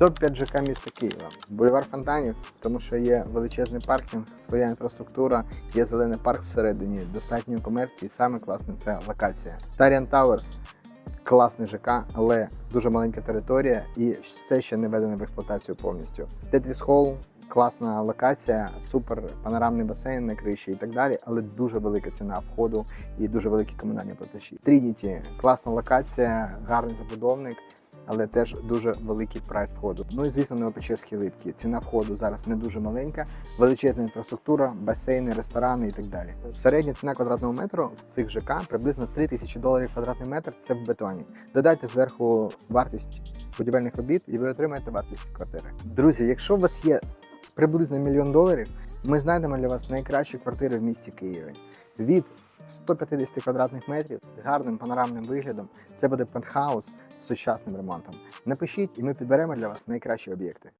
Топ-5 ЖК міста Києва. Бульвар Фонтанів, тому що є величезний паркінг, своя інфраструктура, є зелений парк всередині, достатньо комерції. Саме класне це локація. Таріан Тауерс. Класний ЖК, але дуже маленька територія і все ще не введено в експлуатацію повністю. Тетріс Холл класна локація, супер панорамний басейн на криші і так далі, але дуже велика ціна входу і дуже великі комунальні платежі. Трініті класна локація, гарний забудовник. Але теж дуже великий прайс входу. Ну і звісно, Новопечерські липки. Ціна входу зараз не дуже маленька, величезна інфраструктура, басейни, ресторани і так далі. Середня ціна квадратного метру в цих ЖК приблизно 3 тисячі доларів квадратний метр. Це в бетоні. Додайте зверху вартість будівельних робіт, і ви отримаєте вартість квартири. Друзі, якщо у вас є приблизно мільйон доларів, ми знайдемо для вас найкращі квартири в місті Києві. Від 150 квадратних метрів з гарним панорамним виглядом. Це буде пентхаус з сучасним ремонтом. Напишіть, і ми підберемо для вас найкращі об'єкти.